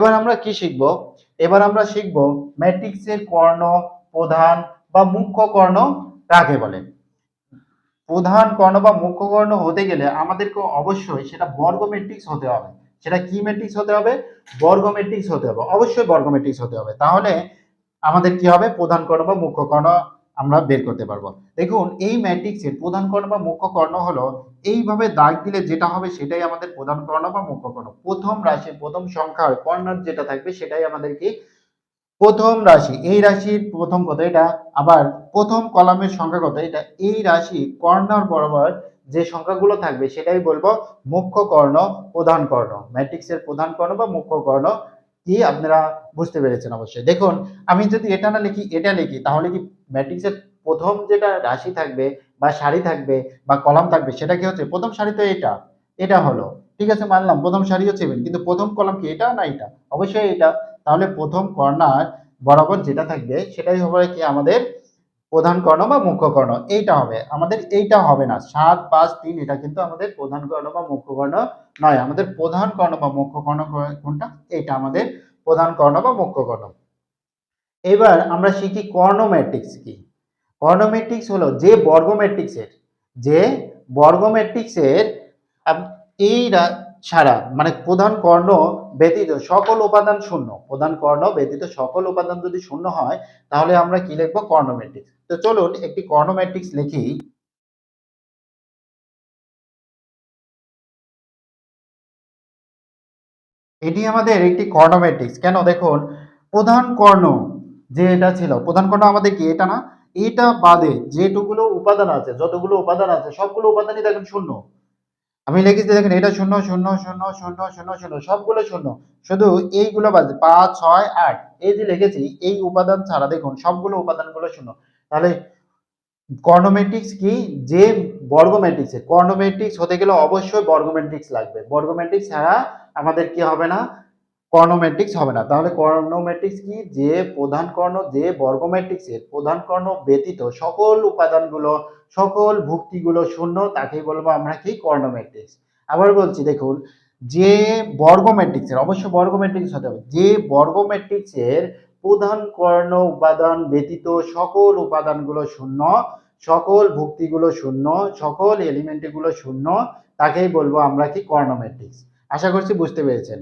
এবার আমরা কি শিখব? এবার আমরা শিখব ম্যাট্রিক্সের কর্ণ, প্রধান বা মুখ্য কর্ণ কাকে বলে? প্রধান কর্ণ বা মুখ্য কর্ণ হতে গেলে আমাদেরকে অবশ্যই সেটা বর্গ ম্যাট্রিক্স হতে হবে। সেটা কি ম্যাট্রিক্স হতে হবে? বর্গ ম্যাট্রিক্স হতে হবে। অবশ্যই বর্গ ম্যাট্রিক্স হতে হবে। তাহলে আমাদের কি হবে? প্রধান কর্ণ বা মুখ্য কর্ণ আমরা বের করতে পারব। দেখুন, এই ম্যাট্রিক্সের প্রধান কর্ণ বা মুখ্য কর্ণ হলো এইভাবে দাগ দিলে যেটা হবে সেটাই আমাদের প্রধান কর্ণ বা মুখ্য কর্ণ। প্রথম রাশি, প্রথম সংখ্যার কর্ণার যেটা থাকবে সেটাই আমাদের কি? প্রথম রাশি। এই রাশির প্রথম কত এটা? আবার প্রথম কলামের সংখ্যা কত এটা? এই রাশি কর্ণার বরাবর যে সংখ্যাগুলো থাকবে সেটাই বলব মুখ্য কর্ণ, প্রধান কর্ণ। ম্যাট্রিক্সের প্রধান কর্ণ বা মুখ্য কর্ণ কি আপনারা বুঝতে পেরেছেন অবশ্যই। দেখুন, আমি যদি এটা না লিখি, এটা লিখি, তাহলে কি ম্যাট্রিক্সের প্রথম যেটা রাশি থাকবে বা সারি থাকবে বা কলাম থাকবে সেটা কি হচ্ছে? প্রথম সারি তো এটা। এটা হলো। ঠিক আছে মানলাম। প্রথম সারি হচ্ছে even, কিন্তু প্রথম কলাম কি? এটা না এটা? অবশ্যই এটা। তাহলে প্রথম কর্ণার বরাবর যেটা থাকবে সেটাই হবে কি আমাদের প্রধান কর্ণ বা মুখ্য কর্ণ। এইটা হবে। আমাদের এইটা হবে না। সাত পাঁচ তিন এটা কিন্তু আমাদের প্রধান কর্ণ বা মুখ্য কর্ণ নয়। আমাদের প্রধান কর্ণ বা মুখ্য কর্ণ কোনটা? এইটা আমাদের প্রধান কর্ণ বা মুখ্য কর্ণ। এবার আমরা শিখি কর্ণ ম্যাট্রিক্স কি? কর্ণ ম্যাট্রিক্স হলো যে বর্গ ম্যাট্রিক্সের যে বর্গ ম্যাট্রিক্সের এই ছাড়া মানে প্রধান কর্ণ ব্যতীত সকল উপাদান শূন্য, প্রধান কর্ণ ব্যতীত সকল উপাদান যদি শূন্য হয়, তাহলে আমরা কি লিখব? কর্ণ ম্যাট্রিক্স তো চলুন একটি কর্ণ ম্যাট্রিক্স লিখি। এটি আমাদের একটি কর্ণ ম্যাট্রিক্স কেন? দেখুন, প্রধান কর্ণ যে এটা ছিল। প্রধান কর্ণ আমাদের কি? এটা না এটা বাদে যেটুকুলো উপাদান আছে, যতগুলো উপাদান আছে, সবগুলো উপাদানই দেখেন শূন্য। আমি লিখেছি দেখেন, এটা শূন্য শূন্য শূন্য শূন্য শূন্য শূন্য, সবগুলো শূন্য। শুধু এইগুলো বাজে পাঁচ, ছয়, আট, এই যে লিখেছি, এই উপাদান ছাড়া দেখুন, সবগুলো উপাদানগুলো শূন্য। তাহলে কর্ণ ম্যাট্রিক্স কি? যে বর্গ ম্যাট্রিক্সে কর্ণ ম্যাট্রিক্স হতে গেলে অবশ্যই বর্গ ম্যাট্রিক্স লাগবে। বর্গ ম্যাট্রিক্স ছাড়া আমাদের কি হবে না? কর্ণ ম্যাট্রিক্স হবে না। তাহলে কর্ণ ম্যাট্রিক্স কি? যে প্রধান কর্ণ, যে বর্গ ম্যাট্রিক্সের প্রধান কর্ণ ব্যতীত সকল উপাদানগুলো, সকল ভুক্তিগুলো শূন্য, তাকেই বলব আমরা কি? কর্ণ ম্যাট্রিক্স আবার বলছি, দেখুন, যে বর্গ ম্যাট্রিক্সের অবশ্য বর্গ ম্যাট্রিক্স হতে হবে, যে বর্গ ম্যাট্রিক্সের প্রধান কর্ণ উপাদান ব্যতীত সকল উপাদানগুলো শূন্য, সকল ভুক্তিগুলো শূন্য, সকল এলিমেন্টগুলো শূন্য, তাকেই বলব আমরা কি? কর্ণ ম্যাট্রিক্স আশা করছি বুঝতে পেরেছেন।